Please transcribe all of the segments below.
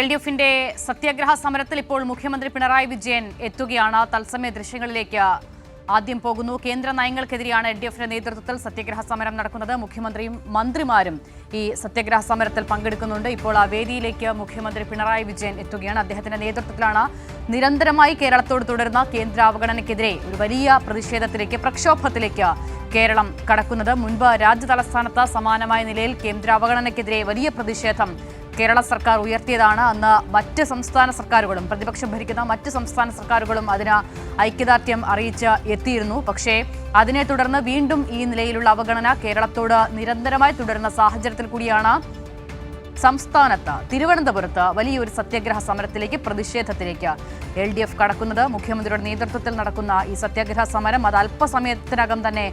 L D എഫിന്റെ സത്യാഗ്രഹ സമരത്തിൽ ഇപ്പോൾ മുഖ്യമന്ത്രി പിണറായി വിജയൻ എത്തുകയാണ്. തത്സമയ ദൃശ്യങ്ങളിലേക്ക് ആദ്യം പോകുന്നു. കേന്ദ്ര നയങ്ങൾക്കെതിരെയാണ് എൽ ഡി എഫിന്റെ നേതൃത്വത്തിൽ സത്യഗ്രഹ സമരം നടക്കുന്നത്. മുഖ്യമന്ത്രിയും മന്ത്രിമാരും ഈ സത്യഗ്രഹ സമരത്തിൽ പങ്കെടുക്കുന്നുണ്ട്. ഇപ്പോൾ ആ വേദിയിലേക്ക് മുഖ്യമന്ത്രി പിണറായി വിജയൻ എത്തുകയാണ്. അദ്ദേഹത്തിന്റെ നേതൃത്വത്തിലാണ് നിരന്തരമായി കേരളത്തോട് തുടരുന്ന കേന്ദ്ര അവഗണനയ്ക്കെതിരെ ഒരു വലിയ പ്രതിഷേധത്തിലേക്ക് പ്രക്ഷോഭത്തിലേക്ക് കേരളം കടക്കുന്നത്. മുൻപ് രാജ്യ തലസ്ഥാനത്ത് സമാനമായ നിലയിൽ കേന്ദ്ര അവഗണനയ്ക്കെതിരെ വലിയ പ്രതിഷേധം കേരള സർക്കാർ ഉയർത്തിയതാണ്. അന്ന് മറ്റ് സംസ്ഥാന സർക്കാരുകളും പ്രതിപക്ഷം ഭരിക്കുന്ന മറ്റ് സംസ്ഥാന സർക്കാരുകളും അതിന് ഐക്യദാർഢ്യം അറിയിച്ച് എത്തിയിരുന്നു. പക്ഷേ അതിനെ തുടർന്ന് വീണ്ടും ഈ നിലയിലുള്ള അവഗണന കേരളത്തോട് നിരന്തരമായി തുടരുന്ന സാഹചര്യത്തിൽ കൂടിയാണ് സംസ്ഥാനത്ത് തിരുവനന്തപുരത്ത് വലിയൊരു സത്യാഗ്രഹ സമരത്തിലേക്ക് പ്രതിഷേധത്തിലേക്ക് എൽ ഡി എഫ് കടക്കുന്നത്. മുഖ്യമന്ത്രിയുടെ നേതൃത്വത്തിൽ നടക്കുന്ന ഈ സത്യാഗ്രഹ സമരം അത് അല്പസമയത്തിനകം തന്നെ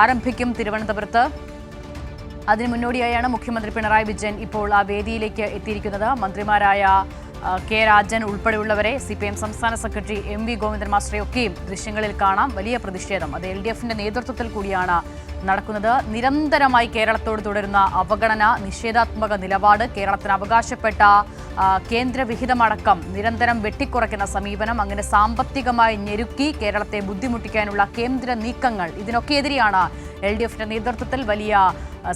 ആരംഭിക്കും തിരുവനന്തപുരത്ത്. അതിന് മുന്നോടിയായാണ് മുഖ്യമന്ത്രി പിണറായി വിജയൻ ഇപ്പോൾ ആ വേദിയിലേക്ക് എത്തിയിരിക്കുന്നത്. മന്ത്രിമാരായ കെ രാജൻ ഉൾപ്പെടെയുള്ളവരെ സി പി എം സംസ്ഥാന സെക്രട്ടറി എം വി ഗോവിന്ദൻ മാസ്റ്ററെയൊക്കെയും ദൃശ്യങ്ങളിൽ കാണാം. വലിയ പ്രതിഷേധം. അത് എൽ ഡി എഫിന്റെ നേതൃത്വത്തിൽ കൂടിയാണ് നടക്കുന്നത്. നിരന്തരമായി കേരളത്തോട് തുടരുന്ന അവഗണന നിഷേധാത്മക നിലപാട് കേരളത്തിന് അവകാശപ്പെട്ട കേന്ദ്ര കേന്ദ്രവിഹിതമടക്കം നിരന്തരം വെട്ടിക്കുറയ്ക്കുന്ന സമീപനം അങ്ങനെ സാമ്പത്തികമായി ഞെരുക്കി കേരളത്തെ ബുദ്ധിമുട്ടിക്കാനുള്ള കേന്ദ്ര നീക്കങ്ങൾ ഇതിനൊക്കെ എതിരെയാണ് എൽ ഡി എഫിന്റെ നേതൃത്വത്തിൽ വലിയ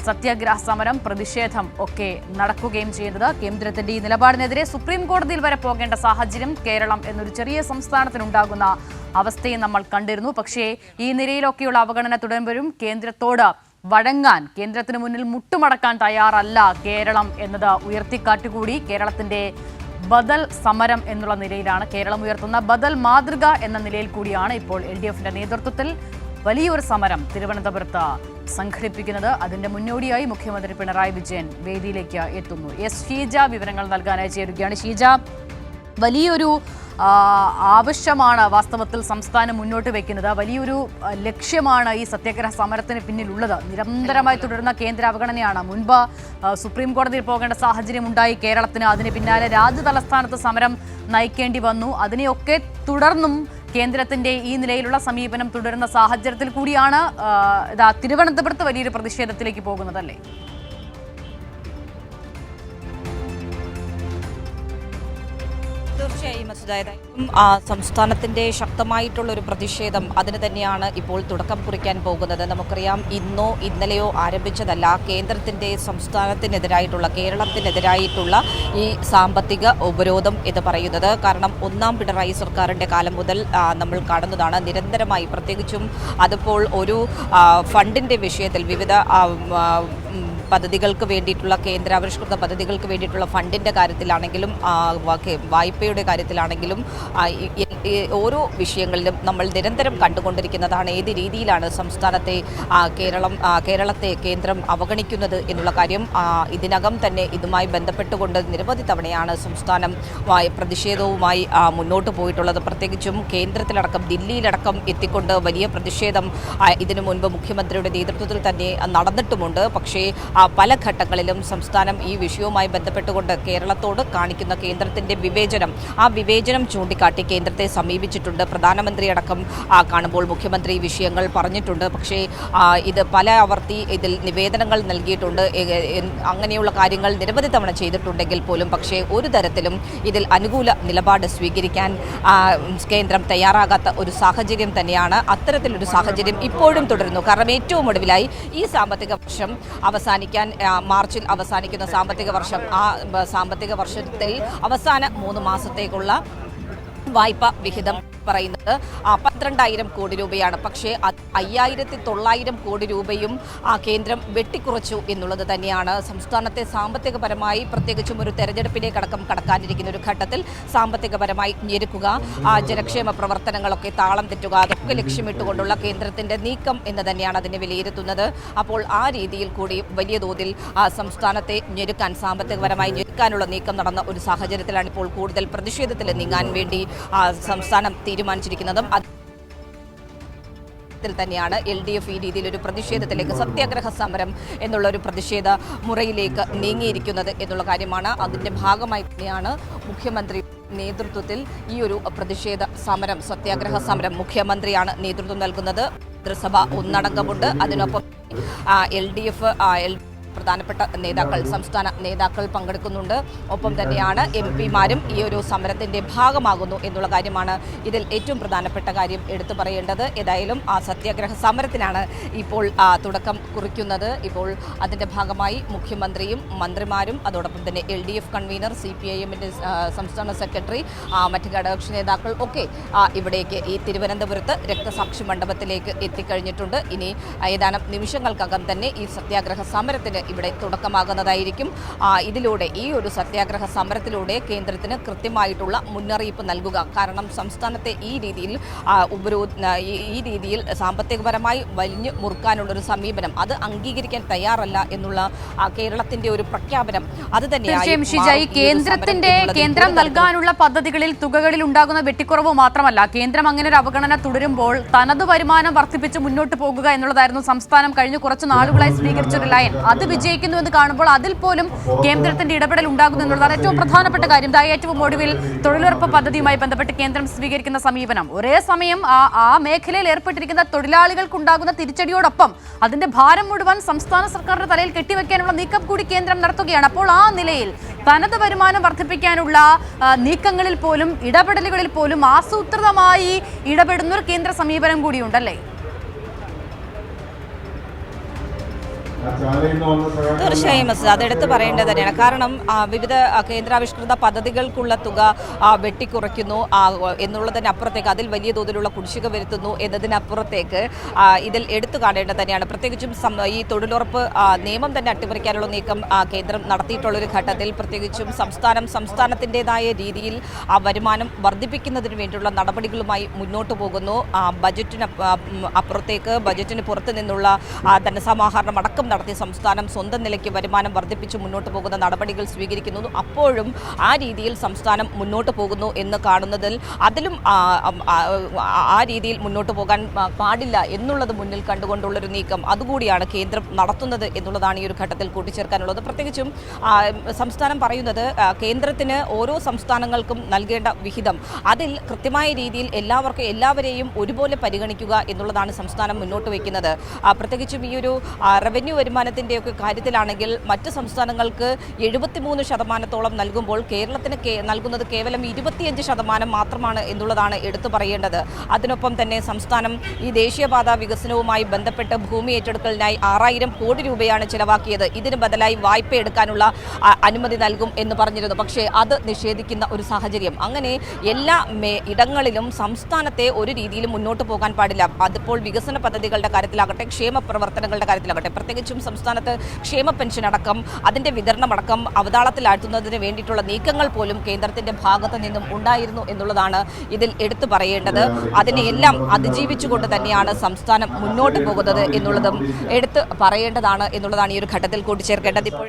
സത്യാഗ്രഹ സമരം പ്രതിഷേധം ഒക്കെ നടക്കുകയും ചെയ്യുന്നത് കേന്ദ്രത്തിന്റെ ഈ നിലപാടിനെതിരെ സുപ്രീം കോടതിയിൽ വരെ പോകേണ്ട സാഹചര്യം കേരളം എന്നൊരു ചെറിയ സംസ്ഥാനത്തിനുണ്ടാകുന്ന അവസ്ഥയും നമ്മൾ കണ്ടിരുന്നു. പക്ഷേ ഈ നിലയിലൊക്കെയുള്ള അവഗണന തുടരുമ്പോഴും കേന്ദ്രത്തോട് വഴങ്ങാൻ കേന്ദ്രത്തിന് മുന്നിൽ മുട്ടുമടക്കാൻ തയ്യാറല്ല കേരളം എന്നത് ഉയർത്തിക്കാട്ടുകൂടി. കേരളത്തിന്റെ ബദൽ സമരം എന്നുള്ള നിലയിലാണ് കേരളം ഉയർത്തുന്ന ബദൽ മാതൃക എന്ന നിലയിൽ കൂടിയാണ് ഇപ്പോൾ എൽ നേതൃത്വത്തിൽ വലിയൊരു സമരം തിരുവനന്തപുരത്ത് സംഘടിപ്പിക്കുന്നത്. അതിന്റെ മുന്നോടിയായി മുഖ്യമന്ത്രി പിണറായി വിജയൻ വേദിയിലേക്ക് എത്തുന്നു. എസ് ഷീജ വിവരങ്ങൾ നൽകാനായി ചേരുകയാണ്. ഷീജ വലിയൊരു ആവശ്യമാണ് വാസ്തവത്തിൽ സംസ്ഥാനം മുന്നോട്ട് വെക്കുന്നത്. വലിയൊരു ലക്ഷ്യമാണ് ഈ സത്യാഗ്രഹ സമരത്തിന് പിന്നിലുള്ളത്. നിരന്തരമായി തുടരുന്ന കേന്ദ്ര അവഗണനയാണ് മുൻപ് സുപ്രീം കോടതിയിൽ പോകേണ്ട സാഹചര്യം ഉണ്ടായി കേരളത്തിന് അതിന് പിന്നാലെ രാജ്യ തലസ്ഥാനത്ത് സമരം നയിക്കേണ്ടി വന്നു. അതിനെയൊക്കെ തുടർന്നും കേന്ദ്രത്തിന്റെ ഈ നിലയിലുള്ള സമീപനം തുടരുന്ന സാഹചര്യത്തിൽ കൂടിയാണ് ഇതാ തിരുവനന്തപുരത്ത് വലിയൊരു പ്രതിഷേധത്തിലേക്ക് പോകുന്നതല്ലേ? തീർച്ചയായും ആ സംസ്ഥാനത്തിന്റെ ശക്തമായിട്ടുള്ള ഒരു പ്രതിഷേധം അതിന് തന്നെയാണ് ഇപ്പോൾ തുടക്കം കുറിക്കാൻ പോകുന്നത്. നമുക്കറിയാം ഇന്നോ ഇന്നലെയോ ആരംഭിച്ചതല്ല കേന്ദ്രത്തിന്റെ സംസ്ഥാനത്തിനെതിരായിട്ടുള്ള കേരളത്തിനെതിരായിട്ടുള്ള ഈ സാമ്പത്തിക ഉപരോധം എന്ന് പറയുന്നത്. കാരണം ഒന്നാം പിണറായി സർക്കാരിന്റെ കാലം മുതൽ നമ്മൾ കാണുന്നതാണ്. നിരന്തരമായി പ്രത്യേകിച്ചും അതിപ്പോൾ ഒരു ഫണ്ടിന്റെ വിഷയത്തിൽ വിവിധ പദ്ധതികൾക്ക് വേണ്ടിയിട്ടുള്ള കേന്ദ്രാവിഷ്കൃത പദ്ധതികൾക്ക് വേണ്ടിയിട്ടുള്ള ഫണ്ടിന്റെ കാര്യത്തിലാണെങ്കിലും വായ്പയുടെ കാര്യത്തിലാണെങ്കിലും ഓരോ വിഷയങ്ങളിലും നമ്മൾ നിരന്തരം കണ്ടുകൊണ്ടിരിക്കുന്നതാണ് ഏത് രീതിയിലാണ് സംസ്ഥാനത്തെ കേരളം കേരളത്തെ കേന്ദ്രം അവഗണിക്കുന്നത് എന്നുള്ള കാര്യം ഇതിനകം തന്നെ ഇതുമായി ബന്ധപ്പെട്ടുകൊണ്ട് നിരവധി തവണയാണ് സംസ്ഥാനം പ്രതിഷേധവുമായി മുന്നോട്ട് പോയിട്ടുള്ളത്. പ്രത്യേകിച്ചും കേന്ദ്രത്തിലടക്കം ദില്ലിയിലടക്കം എത്തിക്കൊണ്ട് വലിയ പ്രതിഷേധം ഇതിനു മുൻപ് മുഖ്യമന്ത്രിയുടെ നേതൃത്വത്തിൽ തന്നെ നടന്നിട്ടുമുണ്ട്. പക്ഷേ പല ഘട്ടങ്ങളിലും സംസ്ഥാനം ഈ വിഷയവുമായി ബന്ധപ്പെട്ടുകൊണ്ട് കേരളത്തോട് കാണിക്കുന്ന കേന്ദ്രത്തിന്റെ വിവേചനം. ആ വിവേചനം ചൂണ്ടിക്കാട്ടി കേന്ദ്രത്തെ സമീപിച്ചിട്ടുണ്ട്. പ്രധാനമന്ത്രി അടക്കം കാണുമ്പോൾ മുഖ്യമന്ത്രി വിഷയങ്ങൾ പറഞ്ഞിട്ടുണ്ട്. പക്ഷേ ഇത് പല ആവർത്തി ഇതിൽ നിവേദനങ്ങൾ നൽകിയിട്ടുണ്ട്. അങ്ങനെയുള്ള കാര്യങ്ങൾ നിരവധി തവണ ചെയ്തിട്ടുണ്ടെങ്കിൽ പോലും പക്ഷേ ഒരു തരത്തിലും ഇതിൽ അനുകൂല നിലപാട് സ്വീകരിക്കാൻ കേന്ദ്രം തയ്യാറാകാത്ത ഒരു സാഹചര്യം തന്നെയാണ്. അത്തരത്തിലൊരു സാഹചര്യം ഇപ്പോഴും തുടരുന്നു. കാരണം ഏറ്റവും ഒടുവിലായി ഈ സാമ്പത്തിക വർഷം അവസാനിക്കാൻ മാർച്ചിൽ അവസാനിക്കുന്ന സാമ്പത്തിക വർഷം ആ സാമ്പത്തിക വർഷത്തിൽ അവസാന മൂന്ന് മാസത്തേക്കുള്ള വായ്പ വിഹിതം പറയുന്നത്. പന്ത്രണ്ടായിരം കോടി രൂപയാണ്. പക്ഷേ അയ്യായിരത്തി തൊള്ളായിരം കോടി രൂപയും ആ കേന്ദ്രം വെട്ടിക്കുറച്ചു എന്നുള്ളത് തന്നെയാണ്. സംസ്ഥാനത്തെ സാമ്പത്തികപരമായി പ്രത്യേകിച്ചും ഒരു തെരഞ്ഞെടുപ്പിലേക്കടക്കം കടക്കാനിരിക്കുന്ന ഒരു ഘട്ടത്തിൽ സാമ്പത്തികപരമായി ഞെരുക്കുക ആ ജനക്ഷേമ പ്രവർത്തനങ്ങളൊക്കെ താളം തെറ്റുക അതൊക്കെ ലക്ഷ്യമിട്ടുകൊണ്ടുള്ള കേന്ദ്രത്തിന്റെ നീക്കം എന്ന് തന്നെയാണ് അതിനെ വിലയിരുത്തുന്നത്. അപ്പോൾ ആ രീതിയിൽ കൂടി വലിയ തോതിൽ സംസ്ഥാനത്തെ ഞെരുക്കാൻ സാമ്പത്തികപരമായി ഞെരുക്കാനുള്ള നീക്കം നടന്ന ഒരു സാഹചര്യത്തിലാണ് ഇപ്പോൾ കൂടുതൽ പ്രതിഷേധത്തിൽ നീങ്ങാൻ വേണ്ടി സംസ്ഥാനം തീരുമാനിച്ചിരിക്കുന്നതും ത്തിൽ തന്നെയാണ് എൽ ഡി എഫ് ഈ രീതിയിൽ ഒരു പ്രതിഷേധത്തിലേക്ക് സത്യാഗ്രഹ സമരം എന്നുള്ള ഒരു പ്രതിഷേധ മുറയിലേക്ക് നീങ്ങിയിരിക്കുന്നത് എന്നുള്ള കാര്യമാണ്. അതിന്റെ ഭാഗമായി തന്നെയാണ് മുഖ്യമന്ത്രി നേതൃത്വത്തിൽ ഈ ഒരു പ്രതിഷേധ സമരം സത്യാഗ്രഹ സമരം മുഖ്യമന്ത്രിയാണ് നേതൃത്വം നൽകുന്നത്. മന്ത്രിസഭ ഒന്നടങ്കമുണ്ട്. അതിനൊപ്പം എൽ ഡി എഫ് എൽ പ്രധാനപ്പെട്ട നേതാക്കൾ സംസ്ഥാന നേതാക്കൾ പങ്കെടുക്കുന്നുണ്ട്. ഒപ്പം തന്നെയാണ് എം പിമാരും ഈ ഒരു സമരത്തിന്റെ ഭാഗമാകുന്നു എന്നുള്ള കാര്യമാണ് ഇതിൽ ഏറ്റവും പ്രധാനപ്പെട്ട കാര്യം എടുത്തു പറയേണ്ടത്. ഏതായാലും ആ സത്യാഗ്രഹ സമരത്തിനാണ് ഇപ്പോൾ തുടക്കം കുറിക്കുന്നത്. ഇപ്പോൾ അതിന്റെ ഭാഗമായി മുഖ്യമന്ത്രിയും മന്ത്രിമാരും അതോടൊപ്പം തന്നെ L D F convener C P I എമ്മിന്റെ സംസ്ഥാന സെക്രട്ടറി മറ്റ് ഘടകകക്ഷി നേതാക്കൾ ഒക്കെ ഇവിടേക്ക് ഈ തിരുവനന്തപുരത്ത് രക്തസാക്ഷി മണ്ഡപത്തിലേക്ക് എത്തിക്കഴിഞ്ഞിട്ടുണ്ട്. ഇനി ഏതാനും നിമിഷങ്ങൾക്കകം തന്നെ ഈ സത്യാഗ്രഹ സമരത്തിന് ഇവിടെ തുടക്കമാകുന്നതായിരിക്കും. ഇതിലൂടെ ഈ ഒരു സത്യാഗ്രഹ സമരത്തിലൂടെ കേന്ദ്രത്തിന് കൃത്യമായിട്ടുള്ള മുന്നറിയിപ്പ് നൽകുക. കാരണം സംസ്ഥാനത്തെ ഈ രീതിയിൽ ആ, ഉപരോ ഈ- രീതിയിൽ സാമ്പത്തികപരമായി വലിഞ്ഞു മുറുക്കാനുള്ളൊരു സമീപനം അത് അംഗീകരിക്കാൻ തയ്യാറല്ല എന്നുള്ള കേരളത്തിന്റെ ഒരു പ്രഖ്യാപനം അത് സമരം കേന്ദ്രത്തിന്റെ കേന്ദ്രം നൽകാനുള്ള പദ്ധതികളിൽ തുകകളിൽ ഉണ്ടാകുന്ന വെട്ടിക്കുറവ് മാത്രമല്ല കേന്ദ്രം അങ്ങനെ ഒരു അവഗണന തുടരുമ്പോൾ തനത് വരുമാനം വർദ്ധിപ്പിച്ച് മുന്നോട്ട് പോകുക എന്നുള്ളതായിരുന്നു സംസ്ഥാനം കഴിഞ്ഞ കുറച്ച് നാളുകളായി സ്വീകരിച്ചൊരു ലൈൻ അത് വിജയിക്കുന്നു എന്ന് കാണുമ്പോൾ അതിൽ പോലും കേന്ദ്രത്തിന്റെ ഇടപെടൽ ഉണ്ടാകുന്നു എന്നുള്ളതാണ് ഏറ്റവും പ്രധാനപ്പെട്ട കാര്യം. ദാ ഏറ്റവും ഒടുവിൽ തൊഴിലുറപ്പ് പദ്ധതിയുമായി ബന്ധപ്പെട്ട് കേന്ദ്രം സ്വീകരിക്കുന്ന സമീപനം. ഒരേ സമയം ആ ആ മേഖലയിൽ ഏർപ്പെട്ടിരിക്കുന്ന തൊഴിലാളികൾക്കുണ്ടാകുന്ന തിരിച്ചടിയോടൊപ്പം അതിന്റെ ഭാരം മുഴുവൻ സംസ്ഥാന സർക്കാരിന്റെ തലയിൽ കെട്ടിവെക്കാനുള്ള നീക്കം കൂടി കേന്ദ്രം നടത്തുകയാണ്. അപ്പോൾ ആ നിലയിൽ തനത് വരുമാനം വർദ്ധിപ്പിക്കാനുള്ള നീക്കങ്ങളിൽ പോലും ഇടപെടലുകളിൽ പോലും ആസൂത്രിതമായി ഇടപെടുന്ന ഒരു കേന്ദ്ര സമീപനം കൂടിയുണ്ടല്ലേ? തീർച്ചയായും അതെടുത്ത് പറയേണ്ടത് തന്നെയാണ്. കാരണം വിവിധ കേന്ദ്രാവിഷ്കൃത പദ്ധതികൾക്കുള്ള തുക വെട്ടിക്കുറയ്ക്കുന്നു എന്നുള്ളതിന് അപ്പുറത്തേക്ക് അതിൽ വലിയ തോതിലുള്ള കുടിശ്ശിക വരുത്തുന്നു എന്നതിനപ്പുറത്തേക്ക് ഇതിൽ എടുത്തു കാണേണ്ടത് തന്നെയാണ്. പ്രത്യേകിച്ചും ഈ തൊഴിലുറപ്പ് നിയമം തന്നെ അട്ടിമറിക്കാനുള്ള നീക്കം കേന്ദ്രം നടത്തിയിട്ടുള്ളൊരു ഘട്ടത്തിൽ പ്രത്യേകിച്ചും സംസ്ഥാനം സംസ്ഥാനത്തിന്റെതായ രീതിയിൽ ആ വരുമാനം വർദ്ധിപ്പിക്കുന്നതിന് വേണ്ടിയുള്ള നടപടികളുമായി മുന്നോട്ട് പോകുന്നു. ബജറ്റിന് അപ്പുറത്തേക്ക് ബജറ്റിന് പുറത്തു നിന്നുള്ള ധനസമാഹരണം അടക്കം നടത്തി സംസ്ഥാനം സ്വന്തം നിലയ്ക്ക് വരുമാനം വർദ്ധിപ്പിച്ച് മുന്നോട്ട് പോകുന്ന നടപടികൾ സ്വീകരിക്കുന്നു. അപ്പോഴും ആ രീതിയിൽ സംസ്ഥാനം മുന്നോട്ട് പോകുന്നു എന്ന് കാണുന്നതിൽ അതിലും ആ, രീതിയിൽ മുന്നോട്ട് പോകാൻ പാടില്ല എന്നുള്ളത് മുന്നിൽ കണ്ടുകൊണ്ടുള്ളൊരു നീക്കം അതുകൂടിയാണ് കേന്ദ്രം നടത്തുന്നത് എന്നുള്ളതാണ് ഈ ഒരു ഘട്ടത്തിൽ കൂട്ടിച്ചേർക്കാനുള്ളത്. പ്രത്യേകിച്ചും സംസ്ഥാനം പറയുന്നത് കേന്ദ്രത്തിന് ഓരോ സംസ്ഥാനങ്ങൾക്കും നൽകേണ്ട വിഹിതം അതിൽ കൃത്യമായ രീതിയിൽ എല്ലാവർക്കും എല്ലാവരെയും ഒരുപോലെ പരിഗണിക്കുക എന്നുള്ളതാണ് സംസ്ഥാനം മുന്നോട്ട് വയ്ക്കുന്നത്. പ്രത്യേകിച്ചും ഈ ഒരു റവന്യൂ വരുമാനത്തിന്റെയൊക്കെ കാര്യത്തിലാണെങ്കിൽ മറ്റ് സംസ്ഥാനങ്ങൾക്ക് എഴുപത്തിമൂന്ന് ശതമാനത്തോളം നൽകുമ്പോൾ കേരളത്തിന് നൽകുന്നത് കേവലം ഇരുപത്തിയഞ്ച് ശതമാനം മാത്രമാണ് എന്നുള്ളതാണ് എടുത്തു പറയേണ്ടത്. അതിനൊപ്പം തന്നെ സംസ്ഥാനം ഈ ദേശീയപാത വികസനവുമായി ബന്ധപ്പെട്ട് ഭൂമി ഏറ്റെടുക്കലിനായി ആറായിരം കോടി രൂപയാണ് ചിലവാക്കിയത്. ഇതിന് ബദലായി വായ്പ എടുക്കാനുള്ള അനുമതി നൽകും എന്ന് പറഞ്ഞിരുന്നു. പക്ഷേ അത് നിഷേധിക്കുന്ന ഒരു സാഹചര്യം. അങ്ങനെ എല്ലാ ഇടങ്ങളിലും സംസ്ഥാനത്തെ ഒരു രീതിയിലും മുന്നോട്ട് പോകാൻ പാടില്ല. അതിപ്പോൾ വികസന പദ്ധതികളുടെ കാര്യത്തിലാകട്ടെ ക്ഷേമ പ്രവർത്തനങ്ങളുടെ കാര്യത്തിലാകട്ടെ പ്രത്യേകിച്ചും സംസ്ഥാനത്ത് ക്ഷേമ പെൻഷൻ അടക്കം അതിന്റെ വിതരണമടക്കം അവതാളത്തിലാഴ്ത്തുന്നതിന് വേണ്ടിയിട്ടുള്ള നീക്കങ്ങൾ പോലും കേന്ദ്രത്തിന്റെ ഭാഗത്ത് നിന്നും ഉണ്ടായിരുന്നു എന്നുള്ളതാണ് ഇതിൽ എടുത്തു പറയേണ്ടത്. അതിനെയെല്ലാം അതിജീവിച്ചുകൊണ്ട് തന്നെയാണ് സംസ്ഥാനം മുന്നോട്ട് പോകുന്നത് എന്നുള്ളതും എടുത്ത് പറയേണ്ടതാണ് എന്നുള്ളതാണ് ഈ ഒരു ഘട്ടത്തിൽ കൂട്ടിച്ചേർക്കേണ്ടത്. ഇപ്പോൾ